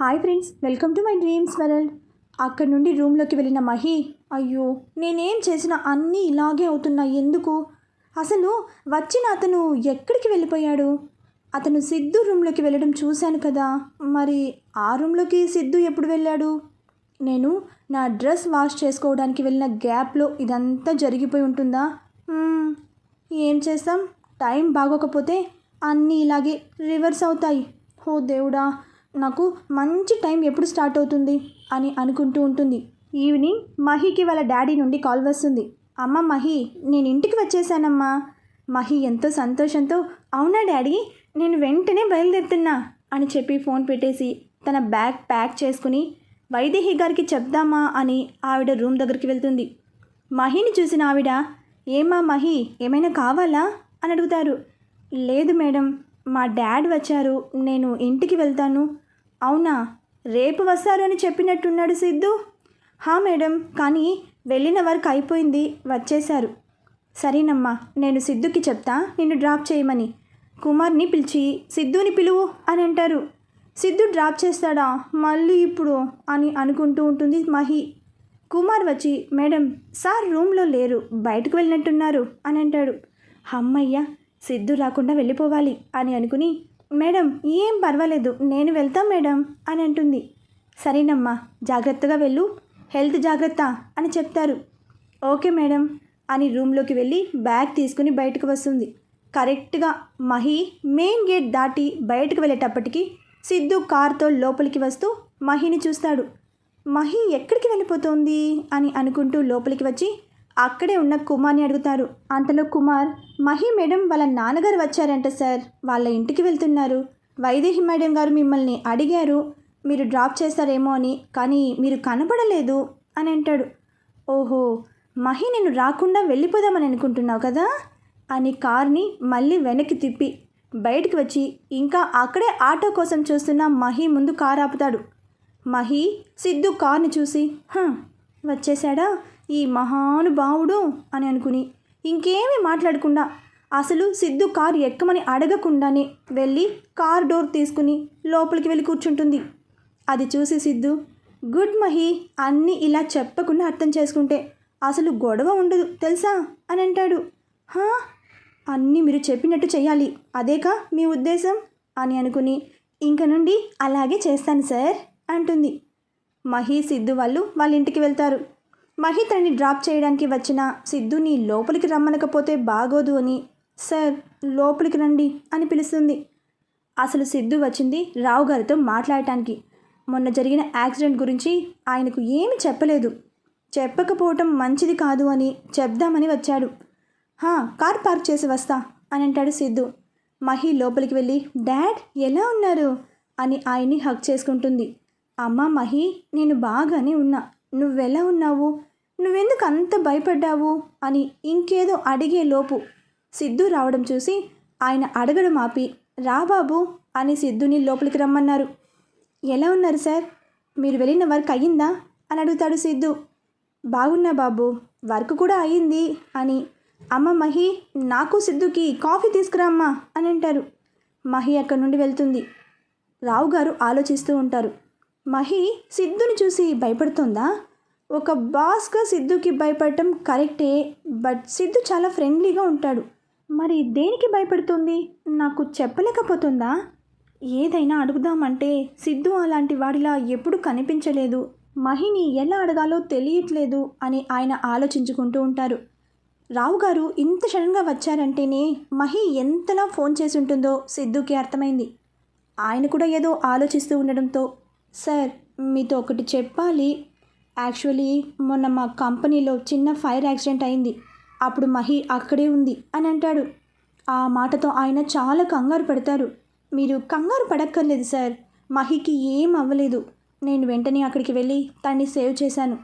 Hi friends welcome to my dreams world. అక్కడి నుండి రూమ్లోకి వెళ్ళిన మహి అయ్యో నేనేం చేసినా అన్నీ ఇలాగే అవుతున్నాయి ఎందుకు? అసలు వచ్చిన అతను ఎక్కడికి వెళ్ళిపోయాడు? అతను సిద్ధు రూమ్లోకి వెళ్ళడం చూశాను కదా మరి ఆ రూమ్లోకి సిద్ధు ఎప్పుడు వెళ్ళాడు? నేను నా డ్రెస్ వాష్ చేసుకోవడానికి వెళ్ళిన గ్యాప్లో ఇదంతా జరిగిపోయి ఉంటుందా? ఏం చేస్తాం? టైం బాగోకపోతే అన్నీ ఇలాగే రివర్స్ అవుతాయి. ఓ దేవుడా నాకు మంచి టైం ఎప్పుడు స్టార్ట్ అవుతుంది అని అనుకుంటూ ఉంటుంది. ఈవినింగ్ మహికి వాళ్ళ డాడీ నుండి కాల్ వస్తుంది. అమ్మ మహి నేను ఇంటికి వచ్చేసానమ్మా. మహి ఎంతో సంతోషంతో అవునా డాడీ? నేను వెంటనే బయలుదేరుతున్నా అని చెప్పి ఫోన్ పెట్టేసి తన బ్యాగ్ ప్యాక్ చేసుకుని వైదేహి గారికి చెప్దామా అని ఆవిడ రూమ్ దగ్గరికి వెళ్తుంది. మహిని చూసిన ఆవిడ ఏమా మహి ఏమైనా కావాలా? అని అడుగుతారు. లేదు మేడం మా డాడ్ వచ్చారు నేను ఇంటికి వెళ్తాను. అవునా? రేపు వస్తారు అని చెప్పినట్టున్నాడు సిద్ధు. హా మేడం కానీ వెళ్ళిన వర్క్ అయిపోయింది వచ్చేశారు. సరేనమ్మా నేను సిద్ధుకి చెప్తా నిన్ను డ్రాప్ చేయమని. కుమార్ని పిలిచి సిద్ధుని పిలువు అని అంటారు. సిద్ధు డ్రాప్ చేస్తాడా? మళ్ళీ ఇప్పుడు అని అనుకుంటూ ఉంటుంది మహి. కుమార్ వచ్చి మేడం సార్ రూమ్లో లేరు బయటకు వెళ్ళినట్టున్నారు అని అంటాడు. అమ్మయ్య సిద్ధు రాకుండా వెళ్ళిపోవాలి అని అనుకుని మేడం ఏం పర్వాలేదు. నేను వెళ్తా మేడం అని అంటుంది. సరేనమ్మా జాగ్రత్తగా వెళ్ళు. హెల్త్ జాగ్రత్త అని చెప్తారు. ఓకే మేడం అని రూమ్లోకి వెళ్ళి బ్యాగ్ తీసుకుని బయటకు వస్తుంది. కరెక్ట్గా మహి మెయిన్ గేట్ దాటి బయటకు వెళ్ళేటప్పటికి సిద్ధు కార్తో లోపలికి వస్తూ మహిని చూస్తాడు. మహి ఎక్కడికి వెళ్ళిపోతోంది అని అనుకుంటూ లోపలికి వచ్చి అక్కడే ఉన్న కుమార్ని అడుగుతారు. అంతలో కుమార్ మహి మేడం వాళ్ళ నాన్నగారు వచ్చారంట సార్. వాళ్ళ ఇంటికి వెళ్తున్నారు. వైదేహి మేడం గారు మిమ్మల్ని అడిగారు. మీరు డ్రాప్ చేస్తారేమో అని కానీ మీరు కనపడలేదు అని అంటాడు. ఓహో మహి నేను రాకుండా వెళ్ళిపోదామని అనుకుంటున్నావు కదా? అని కార్ని మళ్ళీ వెనక్కి తిప్పి బయటికి వచ్చి ఇంకా అక్కడే ఆటో కోసం చూస్తున్న మహి ముందు కారు ఆపుతాడు. మహి సిద్ధు కార్ని చూసి "హ, వచ్చేసాడా ఈ మహానుభావుడు అని అనుకుని ఇంకేమీ మాట్లాడకుండా అసలు సిద్ధు కారు ఎక్కమని అడగకుండానే వెళ్ళి కార్ డోర్ తీసుకుని లోపలికి వెళ్ళి కూర్చుంటుంది. అది చూసి సిద్ధు గుడ్ మహి అన్నీ ఇలా చెప్పకుండా అర్థం చేసుకుంటే అసలు గొడవ ఉండదు తెలుసా? అని అంటాడు. హా అన్నీ మీరు చెప్పినట్టు చేయాలి అదేకా మీ ఉద్దేశం? అని అనుకుని ఇంక నుండి అలాగే చేస్తాను సార్ అంటుంది. మహి సిద్ధు వాళ్ళు వాళ్ళ ఇంటికి వెళ్తారు. మహి తనని డ్రాప్ చేయడానికి వచ్చిన సిద్ధుని లోపలికి రమ్మనకపోతే బాగోదు అని సార్ లోపలికి రండి అని పిలుస్తుంది. అసలు సిద్ధు వచ్చింది రావు గారితో మాట్లాడటానికి. మొన్న జరిగిన యాక్సిడెంట్ గురించి ఆయనకు ఏమి చెప్పలేదు. చెప్పకపోవటం మంచిది కాదు అని చెప్దామని వచ్చాడు. హా కార్ పార్క్ చేసి వస్తా అని అంటాడు సిద్ధు. మహి లోపలికి వెళ్ళి డాడ్ ఎలా ఉన్నారు? అని ఆయన్ని హక్ చేసుకుంటుంది. అమ్మ మహి నేను బాగానే ఉన్నా. నువ్వెలా ఉన్నావు? నువ్వెందుకు అంత భయపడ్డావు? అని ఇంకేదో అడిగే లోపు సిద్ధు రావడం చూసి ఆయన అడగడం ఆపి రా బాబు అని సిద్ధుని లోపలికి రమ్మన్నారు. ఎలా ఉన్నారు సార్? మీరు వెళ్ళిన వర్క్ అయ్యిందా? అని అడుగుతాడు సిద్ధు. బాగున్నా బాబు వర్క్ కూడా అయ్యింది అని. అమ్మ మహి నాకు సిద్ధుకి కాఫీ తీసుకురామ్మా అని అంటారు. మహి అక్కడి నుండి వెళ్తుంది. రావు గారు ఆలోచిస్తూ ఉంటారు. మహి సిద్ధుని చూసి భయపడుతుందా? ఒక బాస్గా సిద్ధుకి భయపడటం కరెక్టే బట్ సిద్ధు చాలా ఫ్రెండ్లీగా ఉంటాడు. మరి దేనికి భయపడుతుంది? నాకు చెప్పలేకపోతుందా? ఏదైనా అడుగుదామంటే సిద్ధు అలాంటి వాడిలా ఎప్పుడు కనిపించలేదు. మహిని ఎలా అడగాలో తెలియట్లేదు అని ఆయన ఆలోచించుకుంటూ ఉంటారు. రావు గారు ఇంత సడన్గా వచ్చారంటేనే మహి ఎంతలా ఫోన్ చేసి ఉంటుందో సిద్ధుకి అర్థమైంది. ఆయన కూడా ఏదో ఆలోచిస్తూ ఉండడంతో సార్ మీతో ఒకటి చెప్పాలి. యాక్చువల్లీ మొన్న మా కంపెనీలో చిన్న ఫైర్ యాక్సిడెంట్ అయింది. అప్పుడు మహి అక్కడే ఉంది అని అంటాడు. ఆ మాటతో ఆయన చాలా కంగారు పడతారు. మీరు కంగారు పడక్కర్లేదు సార్. మహికి ఏం అవ్వలేదు. నేను వెంటనే అక్కడికి వెళ్ళి తన్ని సేవ్ చేశాను.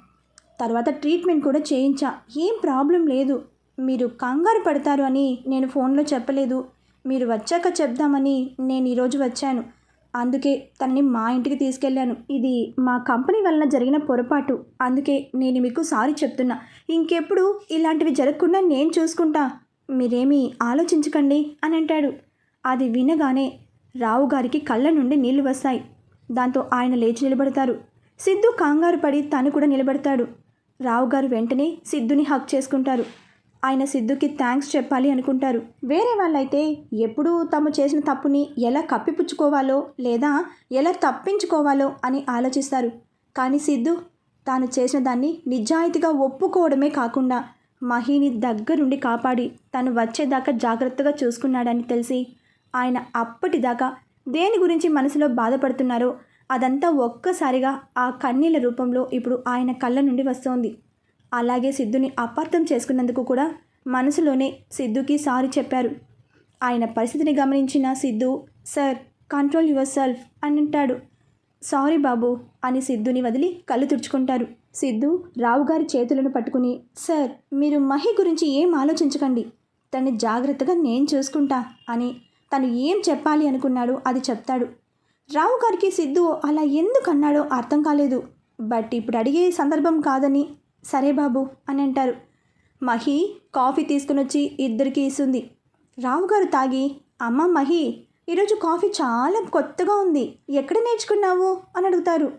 తర్వాత ట్రీట్మెంట్ కూడా చేయించా. ఏం ప్రాబ్లం లేదు. మీరు కంగారు పడతారు అని నేను ఫోన్లో చెప్పలేదు. మీరు వచ్చాక చెప్దామని నేను ఈరోజు వచ్చాను. అందుకే తనని మా ఇంటికి తీసుకెళ్ళాను. ఇది మా కంపెనీ వలన జరిగిన పొరపాటు. అందుకే నేను మీకు సారీ చెప్తున్నా. ఇంకెప్పుడు ఇలాంటివి జరగకుండా నేను చూసుకుంటా. మీరేమీ ఆలోచించకండి అని అంటాడు. అది వినగానే రావు గారికి కళ్ళ నుండి నీళ్ళు వస్తాయి. దాంతో ఆయన లేచి నిలబడతారు. సిద్ధు కంగారు పడి తను కూడా నిలబడతాడు. రావు గారు వెంటనే సిద్ధుని హక్ చేసుకుంటారు. ఆయన సిద్ధుకి థ్యాంక్స్ చెప్పాలి అనుకుంటారు. వేరే వాళ్ళైతే ఎప్పుడూ తాము చేసిన తప్పుని ఎలా కప్పిపుచ్చుకోవాలో లేదా ఎలా తప్పించుకోవాలో అని ఆలోచిస్తారు. కానీ సిద్ధు తాను చేసిన దాన్ని నిజాయితీగా ఒప్పుకోవడమే కాకుండా మహిని దగ్గరుండి కాపాడి తను వచ్చేదాకా జాగ్రత్తగా చూసుకున్నాడని తెలిసి ఆయన అప్పటిదాకా దేని గురించి మనసులో బాధపడుతున్నారో అదంతా ఒక్కసారిగా ఆ కన్నీళ్ళ రూపంలో ఇప్పుడు ఆయన కళ్ళ నుండి వస్తోంది. అలాగే సిద్ధుని అపార్థం చేసుకున్నందుకు కూడా మనసులోనే సిద్ధుకి సారీ చెప్పారు. ఆయన పరిస్థితిని గమనించిన Siddhu sir control your self అని అంటాడు. సారీ బాబు అని సిద్ధుని వదిలి కళ్ళు తుడుచుకుంటారు. సిద్ధు రావు గారి చేతులను పట్టుకుని సార్ మీరు మహి గురించి ఏం ఆలోచించకండి. తన్ని జాగ్రత్తగా నేను చూసుకుంటా అని తను ఏం చెప్పాలి అనుకున్నాడో అది చెప్తాడు. రావు గారికి సిద్ధు అలా ఎందుకు అన్నాడో అర్థం కాలేదు. బట్ ఇప్పుడు అడిగే సందర్భం కాదని సరే బాబు అని అంటారు. మహి కాఫీ తీసుకుని వచ్చి ఇద్దరికి ఇస్తుంది. రావు గారు తాగి అమ్మ మహి ఈరోజు కాఫీ చాలా కొత్తగా ఉంది ఎక్కడ నేర్చుకున్నావు? అని అడుగుతారు.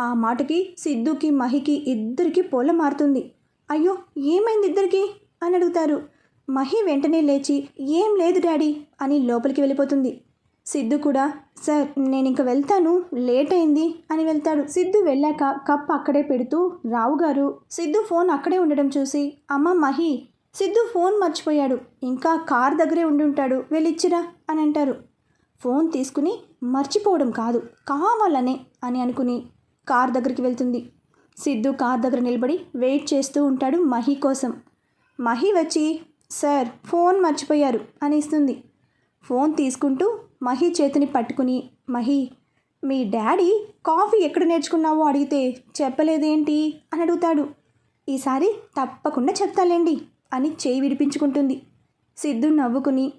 ఆ మాటకి సిద్ధుకి మహికి ఇద్దరికి పొల మారుతుంది. అయ్యో ఏమైంది ఇద్దరికి? అని అడుగుతారు. మహి వెంటనే లేచి ఏం లేదు డాడీ అని లోపలికి వెళ్ళిపోతుంది. సిద్ధు కూడా సార్ నేను ఇంక వెళ్తాను లేట్ అయింది అని వెళ్తాడు. సిద్ధు వెళ్ళాక కప్ అక్కడే పెడుతూ రావు గారు సిద్ధు ఫోన్ అక్కడే ఉండడం చూసి అమ్మ మహి సిద్ధు ఫోన్ మర్చిపోయాడు ఇంకా కార్ దగ్గరే ఉండి ఉంటాడు వెళ్ళిచ్చిరా అని అంటారు. ఫోన్ తీసుకుని మర్చిపోవడం కాదు కావాలనే అని అనుకుని కార్ దగ్గరికి వెళ్తుంది. సిద్ధు కార్ దగ్గర నిలబడి వెయిట్ చేస్తూ ఉంటాడు మహి కోసం. మహి వచ్చి సార్ ఫోన్ మర్చిపోయారు అని ఇస్తుంది. ఫోన్ తీసుకుంటూ మహి చేతిని పట్టుకుని మహి మీ డాడీ కాఫీ ఎక్కడ నేర్చుకున్నావో అడిగితే చెప్పలేదేంటి? అని అడుగుతాడు. ఈసారి తప్పకుండా చెప్తాలేండి అని చేయి విడిపించుకుంటుంది. సిద్ధు నవ్వుకుని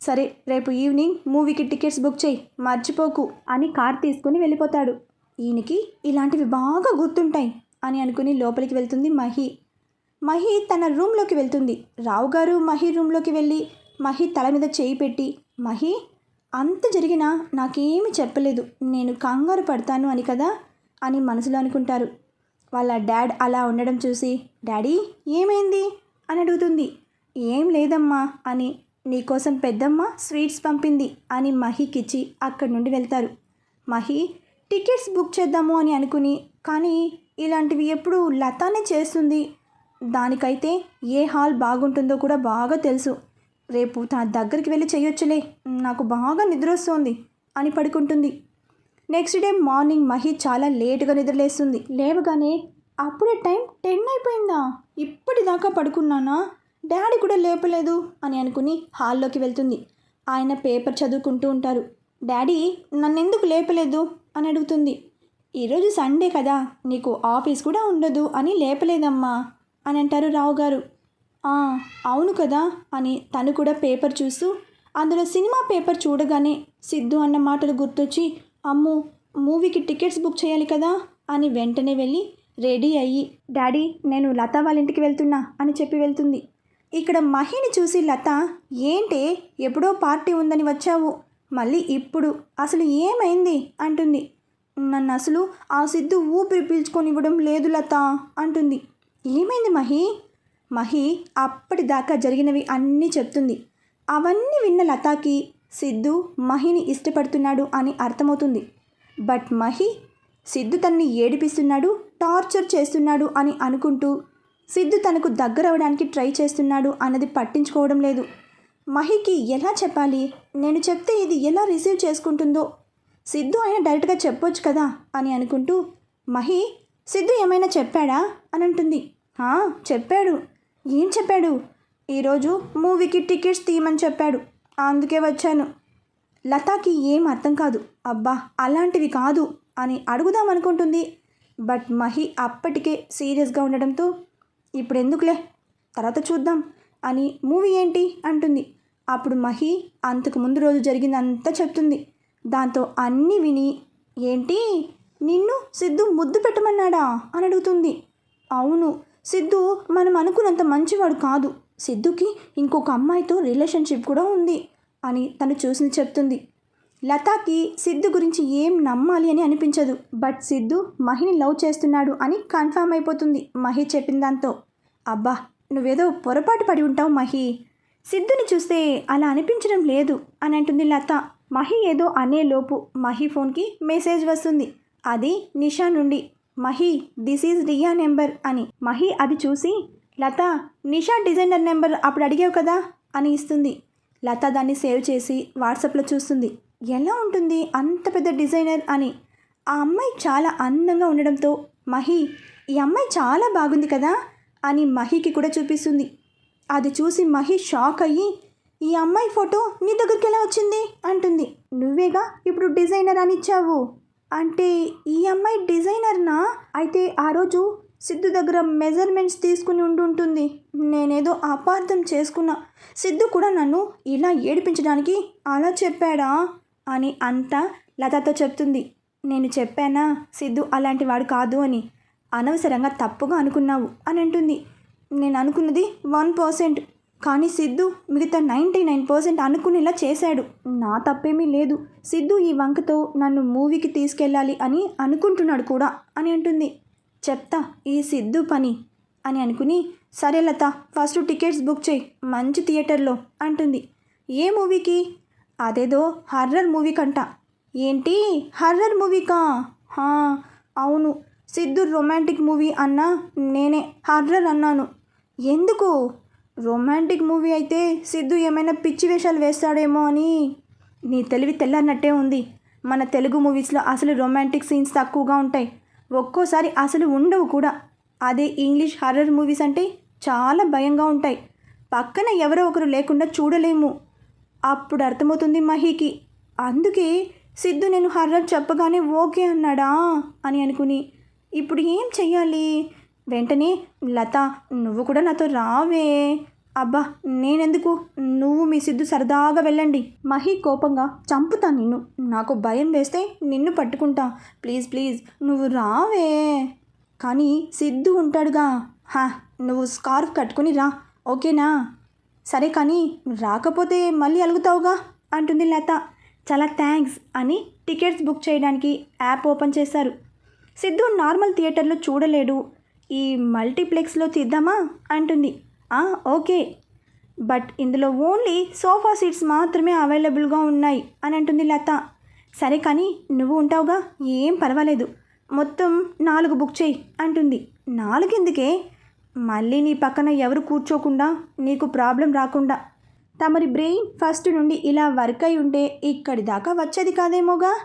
సరే రేపు ఈవినింగ్ మూవీకి టికెట్స్ బుక్ చేయి మర్చిపోకు అని కార్ తీసుకుని వెళ్ళిపోతాడు. ఈయనకి ఇలాంటివి బాగా గుర్తుంటాయి అని అనుకుని లోపలికి వెళ్తుంది మహి. మహి తన రూమ్లోకి వెళ్తుంది. రావు గారు మహి రూమ్లోకి వెళ్ళి మహి తల మీద చేయి పెట్టి మహి అంత జరిగినా నాకేమీ చెప్పలేదు. నేను కంగారు పడతాను అని కదా అని మనసులో అనుకుంటారు. వాళ్ళ డాడ్ అలా ఉండడం చూసి డాడీ ఏమైంది? అని అడుగుతుంది. ఏం లేదమ్మా అని నీకోసం పెద్దమ్మ స్వీట్స్ పంపింది అని మహికిచ్చి అక్కడి నుండి వెళ్తారు. మహి టికెట్స్ బుక్ చేద్దాము అని అనుకుని కానీ ఇలాంటివి ఎప్పుడు లతానే చేస్తుంది. దానికైతే ఏ హాల్ బాగుంటుందో కూడా బాగా తెలుసు. రేపు తన దగ్గరికి వెళ్ళి చేయొచ్చులే. నాకు బాగా నిద్ర వస్తోంది అని పడుకుంటుంది. నెక్స్ట్ డే మార్నింగ్ మహి చాలా లేటుగా నిద్రలేస్తుంది. లేవగానే అప్పుడే టైం టెన్ అయిపోయిందా? ఇప్పటిదాకా పడుకున్నానా? డాడీ కూడా లేపలేదు అని అనుకుని హాల్లోకి వెళ్తుంది. ఆయన పేపర్ చదువుకుంటూ ఉంటారు. డాడీ నన్నెందుకు లేపలేదు? అని అడుగుతుంది. ఈరోజు సండే కదా నీకు ఆఫీస్ కూడా ఉండదు అని లేపలేదమ్మా అని అంటారు రావు గారు అవును కదా అని తను కూడా పేపర్ చూస్తూ అందులో సినిమా పేపర్ చూడగానే సిద్ధు అన్న మాటలు గుర్తొచ్చి అమ్ము మూవీకి టికెట్స్ బుక్ చేయాలి కదా అని వెంటనే వెళ్ళి రెడీ అయ్యి డాడీ నేను లత వాళ్ళ ఇంటికి వెళ్తున్నా అని చెప్పి వెళ్తుంది. ఇక్కడ మహిని చూసి లత ఏంటే ఎప్పుడో పార్టీ ఉందని వచ్చావు మళ్ళీ ఇప్పుడు అసలు ఏమైంది? అంటుంది. నన్ను అసలు ఆ సిద్ధు ఊపిరి పీల్చుకొని ఇవ్వడం లేదు లత అంటుంది. ఏమైంది మహి? మహి అప్పటిదాకా జరిగినవి అన్నీ చెప్తుంది. అవన్నీ విన్న లతాకి సిద్ధు మహిని ఇష్టపడుతున్నాడు అని అర్థమవుతుంది. బట్ మహి సిద్ధు తన్ని ఏడిపిస్తున్నాడు టార్చర్ చేస్తున్నాడు అని అనుకుంటూ సిద్ధు తనకు దగ్గరవడానికి ట్రై చేస్తున్నాడు అన్నది పట్టించుకోవడం లేదు. మహికి ఎలా చెప్పాలి? నేను చెప్తే ఇది ఎలా రిసీవ్ చేసుకుంటుందో? సిద్ధు అయినా డైరెక్ట్గా చెప్పొచ్చు కదా? అని అనుకుంటూ మహి సిద్ధు ఏమైనా చెప్పాడా? అని అంటుంది. చెప్పాడు. ఏం చెప్పాడు? ఈరోజు మూవీకి టికెట్స్ తీయమని చెప్పాడు. అందుకే వచ్చాను. లతాకి ఏం అర్థం కాదు. అబ్బా అలాంటివి కాదు అని అడుగుదాం అనుకుంటుంది. బట్ మహి అప్పటికే సీరియస్గా ఉండడంతో ఇప్పుడు ఎందుకులే తర్వాత చూద్దాం అని మూవీ ఏంటి అంటుంది. అప్పుడు మహి అంతకు ముందు రోజు జరిగిందంతా చెప్తుంది. దాంతో అన్నీ విని ఏంటి? నిన్ను సిద్ధు ముద్దు పెట్టమన్నాడా? అని అడుగుతుంది. అవును సిద్ధు మనం అనుకున్నంత మంచివాడు కాదు. సిద్ధుకి ఇంకొక అమ్మాయితో రిలేషన్షిప్ కూడా ఉంది అని తను చూసి చెప్తుంది. లతాకి సిద్ధు గురించి ఏం నమ్మాలి అని అనిపించదు. బట్ సిద్ధు మహిని లవ్ చేస్తున్నాడు అని కన్ఫామ్ అయిపోతుంది మహి చెప్పిన దాంతో. అబ్బా నువ్వేదో పొరపాటు పడి ఉంటావు మహి. సిద్ధుని చూస్తే అలా అనిపించడం లేదు అని అంటుంది లత. మహి ఏదో అనేలోపు మహి ఫోన్కి మెసేజ్ వస్తుంది. అది నిషా నుండి. Mahi this is Riya number అని. మహి అది చూసి లత నిషా డిజైనర్ నెంబర్ అప్పుడు అడిగావు కదా అని ఇస్తుంది. లత దాన్ని సేవ్ చేసి వాట్సాప్లో చూస్తుంది. ఎలా ఉంటుంది అంత పెద్ద డిజైనర్ అని. ఆ అమ్మాయి చాలా అందంగా ఉండడంతో మహి ఈ అమ్మాయి చాలా బాగుంది కదా అని మహికి కూడా చూపిస్తుంది. అది చూసి మహి షాక్ అయ్యి ఈ అమ్మాయి ఫోటో నీ దగ్గరికి ఎలా వచ్చింది? అంటుంది. నువ్వేగా ఇప్పుడు డిజైనర్ అని ఇచ్చావు అంటే ఈ అమ్మాయి డిజైనర్నా? అయితే ఆ రోజు సిద్ధు దగ్గర మెజర్మెంట్స్ తీసుకుని ఉండుంటుంది. నేనేదో అపార్థం చేసుకున్నా. సిద్ధు కూడా నన్ను ఇలా ఏడిపించడానికి అలా చెప్పాడా? అని అంతా లతతో చెప్తుంది. నేను చెప్పానా? సిద్ధు అలాంటి వాడు కాదు అని. అనవసరంగా తప్పుగా అనుకున్నావు అని అంటుంది. నేను అనుకున్నది వన్ పర్సెంట్. కానీ సిద్ధు మిగతా నైంటీ నైన్ పర్సెంట్ అనుకునేలా చేశాడు. నా తప్పేమీ లేదు. సిద్ధు ఈ వంకతో నన్ను మూవీకి తీసుకెళ్ళాలి అని అనుకుంటున్నాడు కూడా అని అంటుంది. చెప్తా ఈ సిద్ధు పని అని అనుకుని సరే లత ఫస్ట్ టికెట్స్ బుక్ చేయి మంచి థియేటర్లో అంటుంది. ఏ మూవీకి? అదేదో హర్రర్ మూవీ కంట ఏంటి? హర్రర్ మూవీకా? అవును. సిద్ధు రొమాంటిక్ మూవీ అన్నా నేనే హర్రర్ అన్నాను. ఎందుకు? రొమాంటిక్ మూవీ అయితే సిద్ధు ఏమైనా పిచ్చి వేషాలు వేస్తాడేమో అని నీ తెలివి తెల్లన్నట్టే ఉంది. మన తెలుగు మూవీస్లో అసలు రొమాంటిక్ సీన్స్ తక్కువగా ఉంటాయి. ఒక్కోసారి అసలు ఉండవు కూడా. అదే ఇంగ్లీష్ హర్రర్ మూవీస్ అంటే చాలా భయంగా ఉంటాయి. పక్కన ఎవరో ఒకరు లేకుండా చూడలేము. అప్పుడు అర్థమవుతుంది మహీకి. అందుకే సిద్ధు నేను హర్రర్ చెప్పగానే ఓకే అన్నాడా అని అనుకుని ఇప్పుడు ఏం చెయ్యాలి? వెంటనే లత నువ్వు కూడా నాతో రావే. అబ్బా నేనెందుకు? నువ్వు మీ సిద్ధు సరదాగా వెళ్ళండి. మహి కోపంగా చంపుతా నిన్ను. నాకు భయం వేస్తే నిన్ను పట్టుకుంటా. ప్లీజ్ ప్లీజ్ నువ్వు రావే. కానీ సిద్ధు ఉంటాడుగా. హా నువ్వు స్కార్ఫ్ కట్టుకుని రా. ఓకేనా? సరే కానీ రాకపోతే మళ్ళీ అలుగుతావుగా? అంటుంది లత. చాలా థ్యాంక్స్ అని టికెట్స్ బుక్ చేయడానికి యాప్ ఓపెన్ చేశారు. సిద్ధు నార్మల్ థియేటర్లో చూడలేడు. ఈ మల్టీప్లెక్స్లో తీద్దామా? అంటుంది. ఓకే. బట్ ఇందులో ఓన్లీ సోఫా సీట్స్ మాత్రమే అవైలబుల్గా ఉన్నాయి అని అంటుంది లత. సరే కానీ నువ్వు ఉంటావుగా? ఏం పర్వాలేదు. మొత్తం నాలుగు బుక్ చేయి అంటుంది. నాలుగిందుకే? మళ్ళీ నీ పక్కన ఎవరు కూర్చోకుండా నీకు ప్రాబ్లం రాకుండా. తమరి బ్రెయిన్ ఫస్ట్ నుండి ఇలా వర్క్ అయి ఉంటే ఇక్కడి దాకా వచ్చేది కాదేమోగా?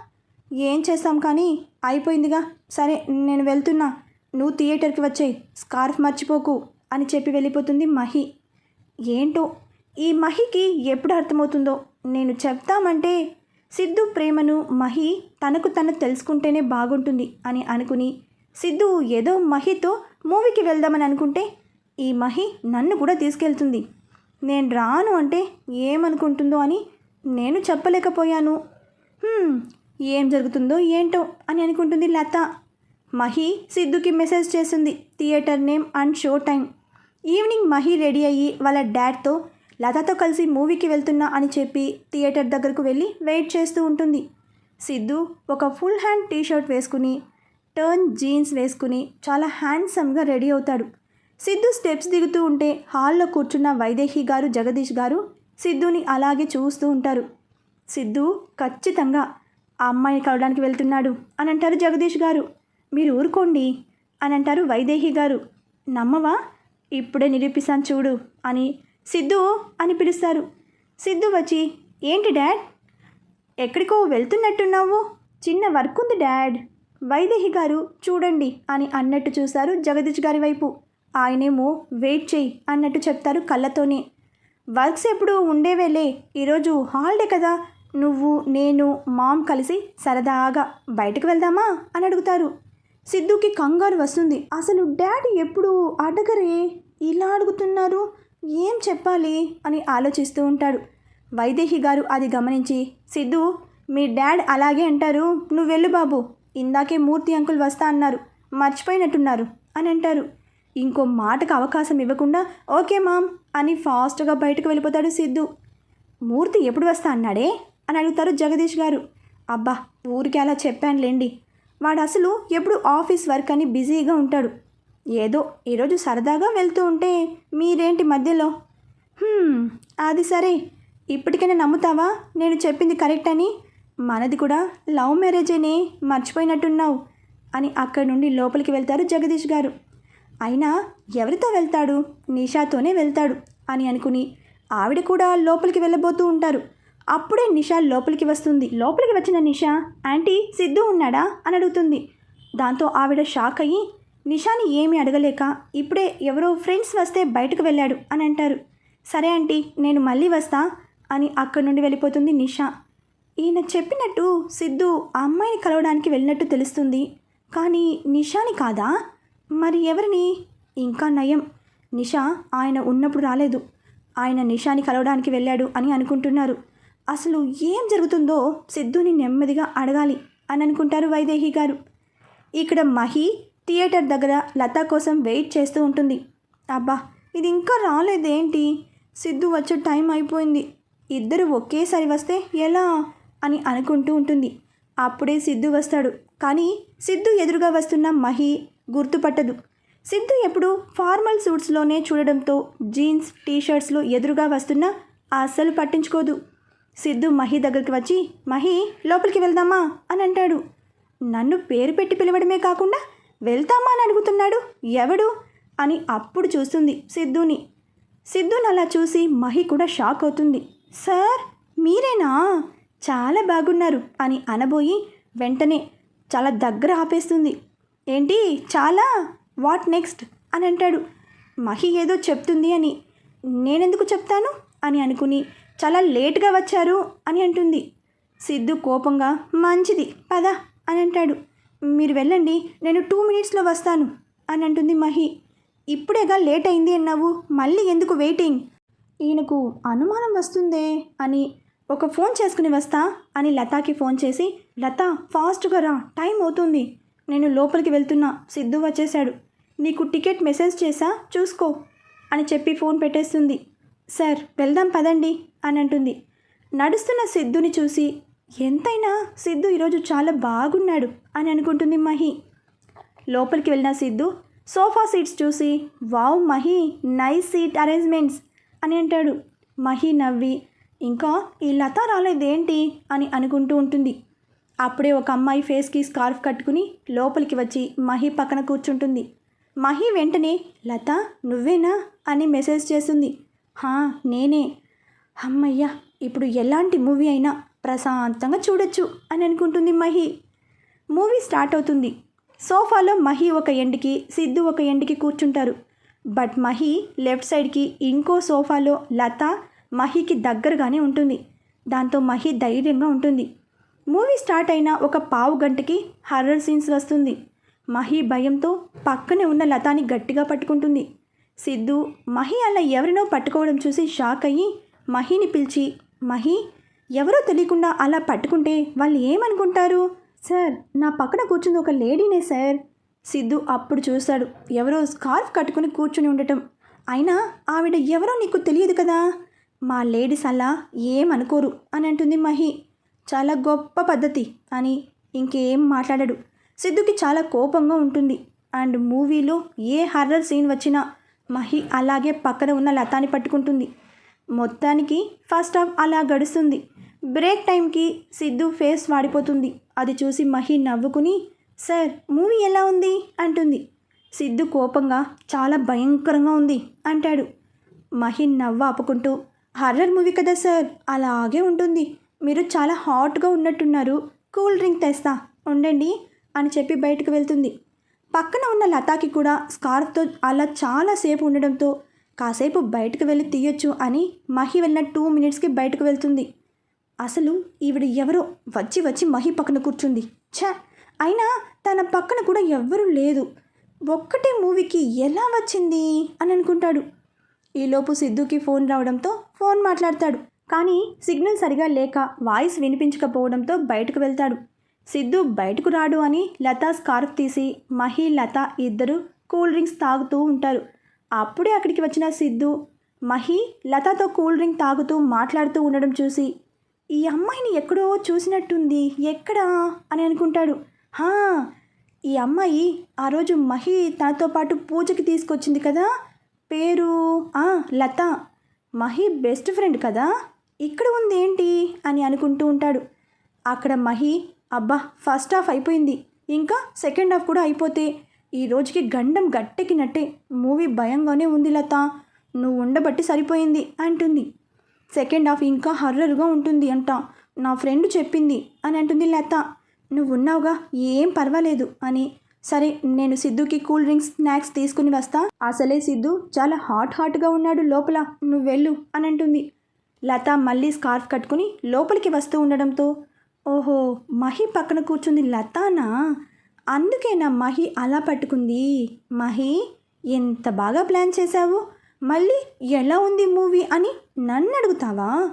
ఏం చేస్తాం కానీ? అయిపోయిందిగా. సరే నేను వెళ్తున్నా. నువ్వు థియేటర్కి వచ్చేయి స్కార్ఫ్ మర్చిపోకు అని చెప్పి వెళ్ళిపోతుంది మహి. ఏంటో? ఈ మహికి ఎప్పుడు అర్థమవుతుందో నేను చెప్తామంటే సిద్ధు ప్రేమను మహి తనకు తను తెలుసుకుంటేనే బాగుంటుంది అని అనుకుని సిద్ధు ఏదో మహితో మూవీకి వెళ్దామని అనుకుంటే ఈ మహి నన్ను కూడా తీసుకెళ్తుంది. నేను రాను అంటే ఏమనుకుంటుందో అని నేను చెప్పలేకపోయాను. ఏం జరుగుతుందో ఏంటో అని అనుకుంటుంది లత. మహి సిద్ధుకి మెసేజ్ చేసింది. Theatre name and show time evening Mahi ready అయ్యి వాళ్ళ డాడ్తో లతతో కలిసి మూవీకి వెళ్తున్నా అని చెప్పి థియేటర్ దగ్గరకు వెళ్ళి వెయిట్ చేస్తూ ఉంటుంది. సిద్ధు ఒక ఫుల్ హ్యాండ్ టీ షర్ట్ వేసుకుని టర్న్ జీన్స్ వేసుకుని చాలా హ్యాండ్సమ్గా రెడీ అవుతాడు. సిద్ధు స్టెప్స్ దిగుతూ ఉంటే హాల్లో కూర్చున్న వైదేహి గారు జగదీష్ గారు సిద్ధుని అలాగే చూస్తూ ఉంటారు. సిద్ధు ఖచ్చితంగా ఆ అమ్మాయిని కలవడానికి వెళ్తున్నాడు అని అంటారు జగదీష్ గారు. మీరు ఊరుకోండి అని అంటారు వైదేహి గారు. నమ్మవా? ఇప్పుడే నిరూపిస్తాను చూడు అని సిద్ధు అని పిలుస్తారు. సిద్ధు వచ్చి ఏంటి డాడ్? ఎక్కడికో వెళ్తున్నట్టున్నావు? చిన్న వర్క్ ఉంది డాడ్. వైదేహి గారు చూడండి అని అన్నట్టు చూశారు జగదీష్ గారి వైపు. ఆయనేమో వెయిట్ చేయి అన్నట్టు చెప్తారు కళ్ళతోనే. వర్క్స్ ఎప్పుడు ఉండేవేలే ఈరోజు హాలిడే కదా. నువ్వు నేను మామ్ కలిసి సరదాగా బయటకు వెళ్దామా? అని అడుగుతారు. సిద్ధుకి కంగారు వస్తుంది. అసలు డాడీ ఎప్పుడు అడగరే? ఇలా అడుగుతున్నారు? ఏం చెప్పాలి? అని ఆలోచిస్తూ ఉంటాడు. వైదేహి గారు అది గమనించి సిద్ధు మీ డాడ్ అలాగే అంటారు. నువ్వు వెళ్ళు బాబు. ఇందాకే మూర్తి అంకుల్ వస్తా అన్నారు. మర్చిపోయినట్టున్నారు అని అంటారు. ఇంకో మాటకు అవకాశం ఇవ్వకుండా ఓకే మామ్ అని ఫాస్ట్గా బయటకు వెళ్ళిపోతాడు సిద్ధు. మూర్తి ఎప్పుడు వస్తా అన్నాడే? అని అడుగుతారు జగదీష్ గారు. అబ్బా ఊరికి అలా చెప్పానులేండి. వాడు అసలు ఎప్పుడు ఆఫీస్ వర్క్ అని బిజీగా ఉంటాడు. ఏదో ఈరోజు సరదాగా వెళ్తూ ఉంటే మీరేంటి మధ్యలో? అది సరే. ఇప్పటికైనా నమ్ముతావా? నేను చెప్పింది కరెక్ట్ అని? మనది కూడా లవ్ మ్యారేజేనే మర్చిపోయినట్టున్నావు అని అక్కడి నుండి లోపలికి వెళ్తారు జగదీష్ గారు. అయినా ఎవరితో వెళ్తాడు? నిషాతోనే వెళ్తాడు అని అనుకుని ఆవిడ కూడా లోపలికి వెళ్ళబోతూ ఉంటారు. అప్పుడే నిషా లోపలికి వస్తుంది. లోపలికి వచ్చిన నిషా ఆంటీ సిద్ధు ఉన్నాడా? అని అడుగుతుంది. దాంతో ఆవిడ షాక్ అయ్యి నిషాని ఏమీ అడగలేక ఇప్పుడే ఎవరో ఫ్రెండ్స్ వస్తే బయటకు వెళ్ళాడు అని అంటారు. సరే ఆంటీ నేను మళ్ళీ వస్తా అని అక్కడి నుండి వెళ్ళిపోతుంది నిషా. ఈయన చెప్పినట్టు సిద్ధు ఆ అమ్మాయిని కలవడానికి వెళ్ళినట్టు తెలుస్తుంది. కానీ నిషాని కాదా? మరి ఎవరిని? ఇంకా నయం. నిషా ఆయన ఉన్నప్పుడు రాలేదు. ఆయన నిషాని కలవడానికి వెళ్ళాడు అని అనుకుంటున్నారు. అసలు ఏం జరుగుతుందో సిద్ధుని నెమ్మదిగా అడగాలి అని అనుకుంటారు వైదేహి గారు. ఇక్కడ మహి థియేటర్ దగ్గర లత కోసం వెయిట్ చేస్తూ ఉంటుంది. అబ్బా ఇది ఇంకా రాలేదేంటి? సిద్ధు వచ్చే టైం అయిపోయింది. ఇద్దరు ఒకేసారి వస్తే ఎలా? అని అనుకుంటూ ఉంటుంది. అప్పుడే సిద్ధు వస్తాడు. కానీ సిద్ధు ఎదురుగా వస్తున్న మహి గుర్తుపట్టదు. సిద్ధు ఎప్పుడు ఫార్మల్ సూట్స్లోనే చూడడంతో జీన్స్ టీషర్ట్స్లో ఎదురుగా వస్తున్నా అస్సలు పట్టించుకోదు. సిద్ధు మహి దగ్గరికి వచ్చి మహి లోపలికి వెళ్దామా? అని అంటాడు. నన్ను పేరు పెట్టి పిలవడమే కాకుండా వెళ్తామా? అని అడుగుతున్నాడు. ఎవడు? అని అప్పుడు చూస్తుంది సిద్ధుని. సిద్ధుని అలా చూసి మహి కూడా షాక్ అవుతుంది. సార్ మీరేనా? చాలా బాగున్నారు అని అనబోయి వెంటనే చాలా దగ్గర ఆపేస్తుంది. ఏంటి? చాలా? What next? అని అంటాడు. మహి ఏదో చెప్తుంది అని. నేనెందుకు చెప్తాను? అని అనుకుని చాలా లేట్గా వచ్చారు అని అంటుంది. సిద్ధు కోపంగా మంచిది పద అని అంటాడు. మీరు వెళ్ళండి నేను టూ మినిట్స్లో వస్తాను అని అంటుంది మహి. ఇప్పుడేగా లేట్ అయింది అన్నావు మళ్ళీ ఎందుకు వెయిటింగ్? ఈయనకు అనుమానం వస్తుందే అని ఒక ఫోన్ చేసుకుని వస్తా అని లతాకి ఫోన్ చేసి లత ఫాస్ట్గా రా టైం అవుతుంది. నేను లోపలికి వెళ్తున్నా సిద్ధు వచ్చేశాడు. నీకు టికెట్ మెసేజ్ చేసా చూసుకో అని చెప్పి ఫోన్ పెట్టేస్తుంది. సార్ వెళ్దాం పదండి అని అంటుంది నడుస్తున్న సిద్ధుని చూసి ఎంతైనా సిద్ధు ఈరోజు చాలా బాగున్నాడు అని అనుకుంటుంది మహి. లోపలికి వెళ్ళిన సిద్ధు సోఫా సీట్స్ చూసి wow Mahi nice seat arrangements అని అంటాడు. మహి నవ్వి ఇంకా ఈ లత రాలేదేంటి? అని అనుకుంటూ ఉంటుంది. అప్పుడే ఒక అమ్మాయి ఫేస్కి స్కార్ఫ్ కట్టుకుని లోపలికి వచ్చి మహి పక్కన కూర్చుంటుంది. మహి వెంటనే లత నువ్వేనా? అని మెసేజ్ చేస్తుంది. హా నేనే. అమ్మయ్యా ఇప్పుడు ఎలాంటి మూవీ అయినా ప్రశాంతంగా చూడొచ్చు అని అనుకుంటుంది మహి. మూవీ స్టార్ట్ అవుతుంది. సోఫాలో మహి ఒక ఎండ్కి సిద్ధు ఒక ఎండ్కి కూర్చుంటారు. బట్ మహి లెఫ్ట్ సైడ్కి ఇంకో సోఫాలో లత మహికి దగ్గరగానే ఉంటుంది. దాంతో మహి ధైర్యంగా ఉంటుంది. మూవీ స్టార్ట్ అయిన ఒక పావు గంటకి హర్రర్ సీన్స్ వస్తుంది. మహి భయంతో పక్కనే ఉన్న లతాని గట్టిగా పట్టుకుంటుంది. సిద్ధు మహి అలా ఎవరినో పట్టుకోవడం చూసి షాక్ అయ్యి మహిని పిలిచి మహి ఎవరో తెలియకుండా అలా పట్టుకుంటే వాళ్ళు ఏమనుకుంటారు? సార్ నా పక్కన కూర్చుంది ఒక లేడీనే సార్. సిద్ధు అప్పుడు చూశాడు ఎవరో స్కార్ఫ్ కట్టుకుని కూర్చుని ఉండటం. అయినా ఆవిడ ఎవరో నీకు తెలియదు కదా? మా లేడీస్ అలా ఏమనుకోరు అని అంటుంది మహి. చాలా గొప్ప పద్ధతి అని ఇంకేం మాట్లాడడు. సిద్ధుకి చాలా కోపంగా ఉంటుంది. అండ్ మూవీలో ఏ హర్రర్ సీన్ వచ్చినా మహి అలాగే పక్కన ఉన్న లతాని పట్టుకుంటుంది. మొత్తానికి ఫస్ట్ హాఫ్ అలా గడుస్తుంది. బ్రేక్ టైంకి సిద్ధు ఫేస్ వాడిపోతుంది. అది చూసి మహి నవ్వుకుని సార్ మూవీ ఎలా ఉంది? అంటుంది. సిద్ధు కోపంగా చాలా భయంకరంగా ఉంది అంటాడు. మహి నవ్వు ఆపుకుంటూ హర్రర్ మూవీ కదా సార్ అలాగే ఉంటుంది. మీరు చాలా హాట్గా ఉన్నట్టున్నారు. కూల్ డ్రింక్ తెస్తా ఉండండి అని చెప్పి బయటకు వెళ్తుంది. పక్కన ఉన్న లతాకి కూడా స్కార్ఫ్తో అలా చాలాసేపు ఉండడంతో కాసేపు బయటకు వెళ్ళి తీయొచ్చు అని మహి వెళ్ళిన టూ మినిట్స్కి బయటకు వెళ్తుంది. అసలు ఈవిడ ఎవరో వచ్చి వచ్చి మహి పక్కన కూర్చుంది. ఛ! అయినా తన పక్కన కూడా ఎవ్వరూ లేదు. ఒక్కటే మూవీకి ఎలా వచ్చింది అని అనుకుంటాడు. ఈలోపు సిద్ధుకి ఫోన్ రావడంతో ఫోన్ మాట్లాడతాడు. కానీ సిగ్నల్ సరిగా లేక వాయిస్ వినిపించకపోవడంతో బయటకు వెళ్తాడు. సిద్ధు బయటకు రాడు అని లత స్కార్ఫ్ తీసి మహి లత ఇద్దరు కూల్ డ్రింక్స్ తాగుతూ ఉంటారు. అప్పుడే అక్కడికి వచ్చిన సిద్ధు మహి లతాతో కూల్ డ్రింక్ తాగుతూ మాట్లాడుతూ ఉండడం చూసి ఈ అమ్మాయిని ఎక్కడో చూసినట్టుంది ఎక్కడా? అని అనుకుంటాడు. హా ఈ అమ్మాయి ఆ రోజు మహి తనతో పాటు పూజకి తీసుకొచ్చింది కదా? పేరు? ఆ లత. మహి బెస్ట్ ఫ్రెండ్ కదా? ఇక్కడ ఉంది ఏంటి? అని అనుకుంటూ ఉంటాడు. అక్కడ మహి అబ్బా ఫస్ట్ హాఫ్ అయిపోయింది. ఇంకా సెకండ్ హాఫ్ కూడా అయిపోతే ఈ రోజుకి గండం గట్టెక్కినట్టే. మూవీ భయంగానే ఉంది లత. నువ్వు ఉండబట్టి సరిపోయింది అంటుంది. సెకండ్ హాఫ్ ఇంకా హర్రర్గా ఉంటుంది అంట. నా ఫ్రెండ్ చెప్పింది అని అంటుంది లత. నువ్వు ఉన్నావుగా ఏం పర్వాలేదు అని. సరే నేను సిద్ధుకి కూల్ డ్రింక్స్ స్నాక్స్ తీసుకుని వస్తా. అసలే సిద్ధు చాలా హాట్ హాట్గా ఉన్నాడు లోపల. నువ్వు వెళ్ళు అని అంటుంది. లత మళ్ళీ స్కార్ఫ్ కట్టుకుని లోపలికి వస్తూ ఉండడంతో ఓహో మహి పక్కన కూర్చుంది లతానా? అందుకేనా మహి అలా పట్టుకుంది? మహి ఎంత బాగా ప్లాన్ చేశావు? మళ్ళీ ఎలా ఉంది మూవీ అని నన్ను అడుగుతావా?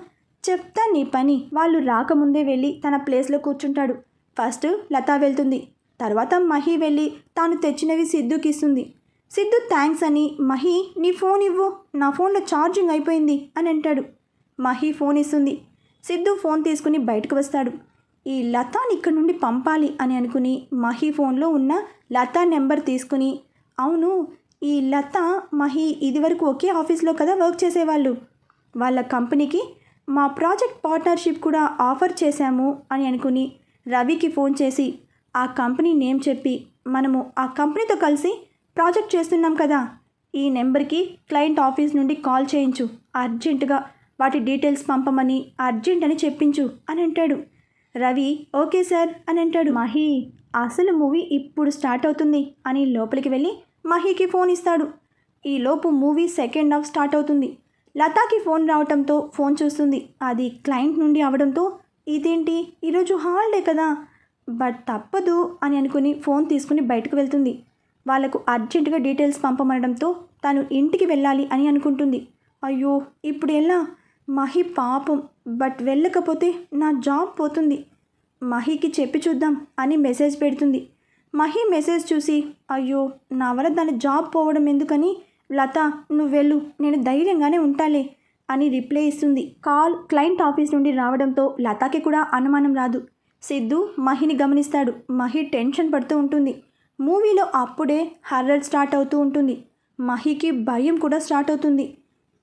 చెప్తా నీ పని. వాళ్ళు రాకముందే వెళ్ళి తన ప్లేస్లో కూర్చుంటాడు. ఫస్ట్ లత వెళ్తుంది. తర్వాత మహి వెళ్ళి తాను తెచ్చినవి సిద్ధుకి ఇస్తుంది. సిద్ధు థ్యాంక్స్ అని. మహి నీ ఫోన్ ఇవ్వు. నా ఫోన్లో ఛార్జింగ్ అయిపోయింది అని అంటాడు. మహి ఫోన్ ఇస్తుంది. సిద్ధు ఫోన్ తీసుకుని బయటకు వస్తాడు. ఈ లతాని ఇక్కడ నుండి పంపాలి అని అనుకుని మహి ఫోన్లో ఉన్న లతా నెంబర్ తీసుకుని అవును ఈ లత మహి ఇదివరకు ఒకే ఆఫీస్లో కదా వర్క్ చేసేవాళ్ళు. వాళ్ళ కంపెనీకి మా ప్రాజెక్ట్ పార్ట్నర్షిప్ కూడా ఆఫర్ చేశాము అని అనుకుని రవికి ఫోన్ చేసి ఆ కంపెనీ నేమ్ చెప్పి మనము ఆ కంపెనీతో కలిసి ప్రాజెక్ట్ చేస్తున్నాం కదా ఈ నెంబర్కి క్లయింట్ ఆఫీస్ నుండి కాల్ చేయించు అర్జెంటుగా వాటి డీటెయిల్స్ పంపమని అర్జెంట్ అని చెప్పించు అని అంటాడు. రవి ఓకే సార్ అని అంటాడు. మహి అసలు మూవీ ఇప్పుడు స్టార్ట్ అవుతుంది అని లోపలికి వెళ్ళి మహికి ఫోన్ ఇస్తాడు. ఈలోపు మూవీ సెకండ్ హాఫ్ స్టార్ట్ అవుతుంది. లతాకి ఫోన్ రావటంతో ఫోన్ చూస్తుంది. అది క్లయింట్ నుండి అవడంతో ఇదేంటి? ఈరోజు హాలిడే కదా. బట్ తప్పదు అని అనుకుని ఫోన్ తీసుకుని బయటకు వెళ్తుంది. వాళ్ళకు అర్జెంటుగా డీటెయిల్స్ పంపమనడంతో తను ఇంటికి వెళ్ళాలి అని అనుకుంటుంది. అయ్యో ఇప్పుడు ఎలా? మహి పాపం. బట్ వెళ్ళకపోతే నా జాబ్ పోతుంది. మహికి చెప్పి చూద్దాం అని మెసేజ్ పెడుతుంది. మహి మెసేజ్ చూసి అయ్యో నా వల్ల దాని జాబ్ పోవడం ఎందుకని? లత నువ్వు వెళ్ళు నేను ధైర్యంగానే ఉంటాలే అని రిప్లై ఇస్తుంది. కాల్ క్లయింట్ ఆఫీస్ నుండి రావడంతో లతాకి కూడా అనుమానం రాదు. సిద్ధు మహిని గమనిస్తాడు. మహి టెన్షన్ పడుతూ ఉంటుంది. మూవీలో అప్పుడే హర్రర్ స్టార్ట్ అవుతూ ఉంటుంది. మహికి భయం కూడా స్టార్ట్ అవుతుంది.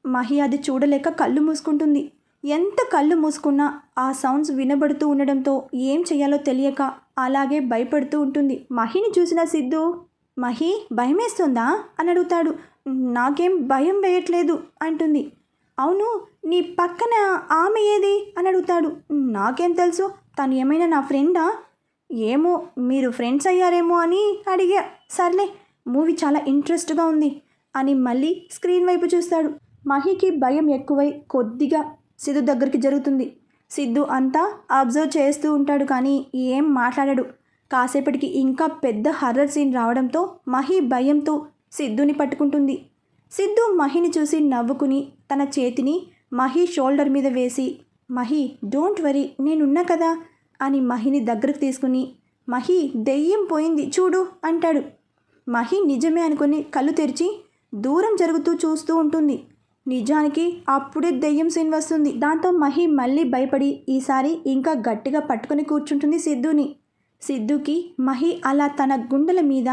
మహి అది చూడలేక కళ్ళు మూసుకుంటుంది. ఎంత కళ్ళు మూసుకున్నా ఆ సౌండ్స్ వినబడుతూ ఉండడంతో ఏం చేయాలో తెలియక అలాగే భయపడుతూ ఉంటుంది. మహిని చూసిన సిద్ధు మహి భయమేస్తుందా? అని అడుగుతాడు. నాకేం భయం వేయట్లేదు అంటుంది. అవును నీ పక్కన ఆమె ఏది? అని అడుగుతాడు. నాకేం తెలుసు తను ఏమైనా నా ఫ్రెండా? ఏమో మీరు ఫ్రెండ్స్ అయ్యారేమో అని అడిగా. సర్లే మూవీ చాలా ఇంట్రెస్ట్గా ఉంది అని మళ్ళీ స్క్రీన్ వైపు చూస్తాడు. మహికి భయం ఎక్కువై కొద్దిగా సిద్ధు దగ్గరికి జరుగుతుంది. సిద్ధు అంతా అబ్జర్వ్ చేస్తూ ఉంటాడు కానీ ఏం మాట్లాడాడు. కాసేపటికి ఇంకా పెద్ద హర్రర్ సీన్ రావడంతో మహి భయంతో సిద్ధుని పట్టుకుంటుంది. సిద్ధు మహిని చూసి నవ్వుకుని తన చేతిని మహి షోల్డర్ మీద వేసి మహి డోంట్ వరీ నేనున్నా కదా అని మహిని దగ్గరకు తీసుకుని మహి దెయ్యం పోయింది చూడు అంటాడు. మహి నిజమే అనుకుని కళ్ళు తెరిచి దూరం జరుగుతూ చూస్తూ ఉంటుంది. నిజానికి అప్పుడే దెయ్యం సీన్ వస్తుంది దాంతో మహి మళ్ళీ భయపడి ఈసారి ఇంకా గట్టిగా పట్టుకొని కూర్చుంటుంది సిద్ధుని. సిద్ధుకి మహి అలా తన గుండెల మీద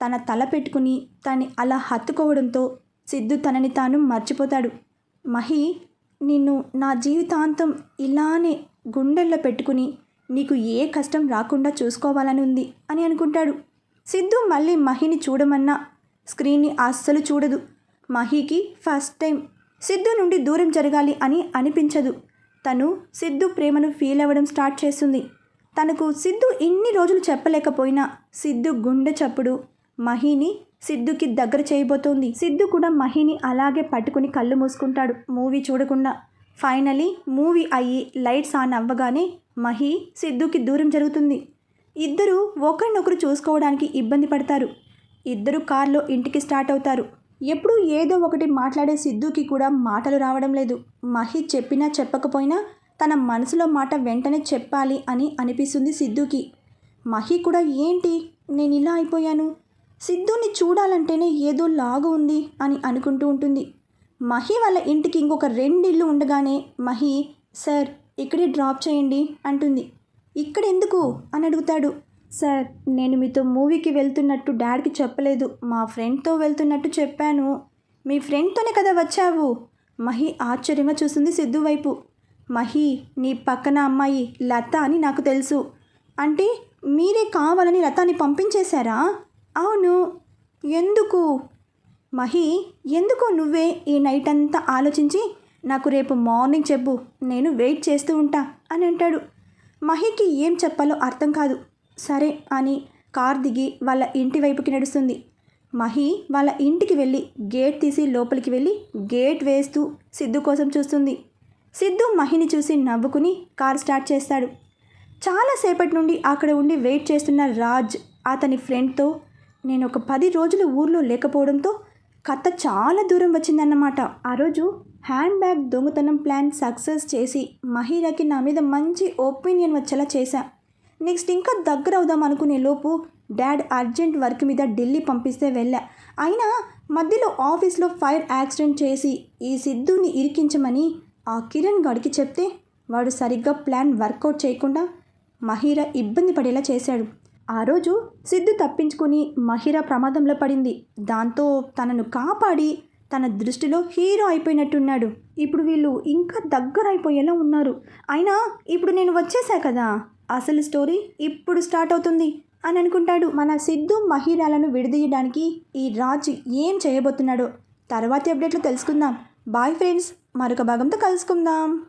తన తల పెట్టుకుని తని అలా హత్తుకోవడంతో సిద్ధు తనని తాను మర్చిపోతాడు. మహి నిన్ను నా జీవితాంతం ఇలానే గుండెల్లో పెట్టుకుని నీకు ఏ కష్టం రాకుండా చూసుకోవాలని ఉంది అని అనుకుంటాడు. సిద్ధు మళ్ళీ మహిని చూడమన్నా స్క్రీన్ని అస్సలు చూడదు. మహికి ఫస్ట్ టైం. సిద్ధు నుండి దూరం జరగాలి అని అనిపించదు. తను సిద్ధు ప్రేమను ఫీల్ అవ్వడం స్టార్ట్ చేస్తుంది. తనకు సిద్ధు ఇన్ని రోజులు చెప్పలేకపోయినా సిద్ధు గుండె చప్పుడు మహిని సిద్ధుకి దగ్గర చేయబోతోంది. సిద్ధు కూడా మహిని అలాగే పట్టుకుని కళ్ళు మూసుకుంటాడు మూవీ చూడకుండా. ఫైనలీ మూవీ అయ్యి లైట్స్ ఆన్ అవ్వగానే మహి సిద్ధుకి దూరం జరుగుతుంది. ఇద్దరు ఒకరినొకరు చూసుకోవడానికి ఇబ్బంది పడతారు. ఇద్దరు కార్లో ఇంటికి స్టార్ట్ అవుతారు. ఎప్పుడూ ఏదో ఒకటి మాట్లాడే సిద్ధుకి కూడా మాటలు రావడం లేదు. మహి చెప్పినా చెప్పకపోయినా తన మనసులో మాట వెంటనే చెప్పాలి అని అనిపిస్తుంది సిద్ధుకి. మహి కూడా ఏంటి? నేను ఇలా అయిపోయాను. సిద్ధుని చూడాలంటేనే ఏదో లాగు ఉంది అని అనుకుంటూ ఉంటుంది. మహి వాళ్ళ ఇంటికి ఇంకొక రెండిళ్ళు ఉండగానే మహి సార్ ఇక్కడే డ్రాప్ చేయండి అంటుంది. ఇక్కడ ఎందుకు అని అడుగుతాడు. సార్ నేను మీతో మూవీకి వెళ్తున్నట్టు డాడీకి చెప్పలేదు. మా ఫ్రెండ్తో వెళ్తున్నట్టు చెప్పాను. మీ ఫ్రెండ్తోనే కదా వచ్చావు? మహి ఆశ్చర్యంగా చూసింది సిద్ధు వైపు. మహి నీ పక్కన అమ్మాయి లత అని నాకు తెలుసు. అంటే మీరే కావాలని లతాని పంపించేశారా? అవును. ఎందుకు? మహి ఎందుకో నువ్వే ఈ నైట్ అంతా ఆలోచించి నాకు రేపు మార్నింగ్ చెప్పు నేను వెయిట్ చేస్తూ ఉంటా అని అంటాడు. మహికి ఏం చెప్పాలో అర్థం కాదు. సరే అని కార్ దిగి వాళ్ళ ఇంటి వైపుకి నడుస్తుంది. మహి వాళ్ళ ఇంటికి వెళ్ళి గేట్ తీసి లోపలికి వెళ్ళి గేట్ వేస్తూ సిద్ధు కోసం చూస్తుంది. సిద్ధు మహిని చూసి నవ్వుకుని కార్ స్టార్ట్ చేస్తాడు. చాలాసేపటి నుండి అక్కడ ఉండి వెయిట్ చేస్తున్న రాజ్ అతని ఫ్రెండ్తో నేను ఒక పది రోజులు ఊర్లో లేకపోవడంతో కథ చాలా దూరం వచ్చిందన్నమాట. ఆ రోజు హ్యాండ్ బ్యాగ్ దొంగతనం ప్లాన్ సక్సెస్ చేసి మహిరాకి నా మీద మంచి ఒపీనియన్ వచ్చేలా చేశా. నెక్స్ట్ ఇంకా దగ్గర అవుదాం అనుకునే లోపు డాడ్ అర్జెంట్ వర్క్ మీద ఢిల్లీ పంపిస్తే వెళ్ళా. అయినా మధ్యలో ఆఫీస్లో ఫైర్ యాక్సిడెంట్ చేసి ఈ సిద్ధుని ఇరికించమని ఆ కిరణ్ గడికి చెప్తే వాడు సరిగ్గా ప్లాన్ వర్కౌట్ చేయకుండా మహిరా ఇబ్బంది పడేలా చేశాడు. ఆ రోజు సిద్ధు తప్పించుకుని మహిరా ప్రమాదంలో పడింది. దాంతో తనను కాపాడి తన దృష్టిలో హీరో అయిపోయినట్టున్నాడు. ఇప్పుడు వీళ్ళు ఇంకా దగ్గర అయిపోయేలా ఉన్నారు. అయినా ఇప్పుడు నేను వచ్చేసా కదా? అసలు స్టోరీ ఇప్పుడు స్టార్ట్ అవుతుంది అని అనుకుంటాడు. మన సిద్ధు మహిరాలను విడదీయడానికి ఈ రాజు ఏం చేయబోతున్నాడో తర్వాతి అప్డేట్లు తెలుసుకుందాం. బాయ్ ఫ్రెండ్స్ మరొక భాగంతో కలుసుకుందాం.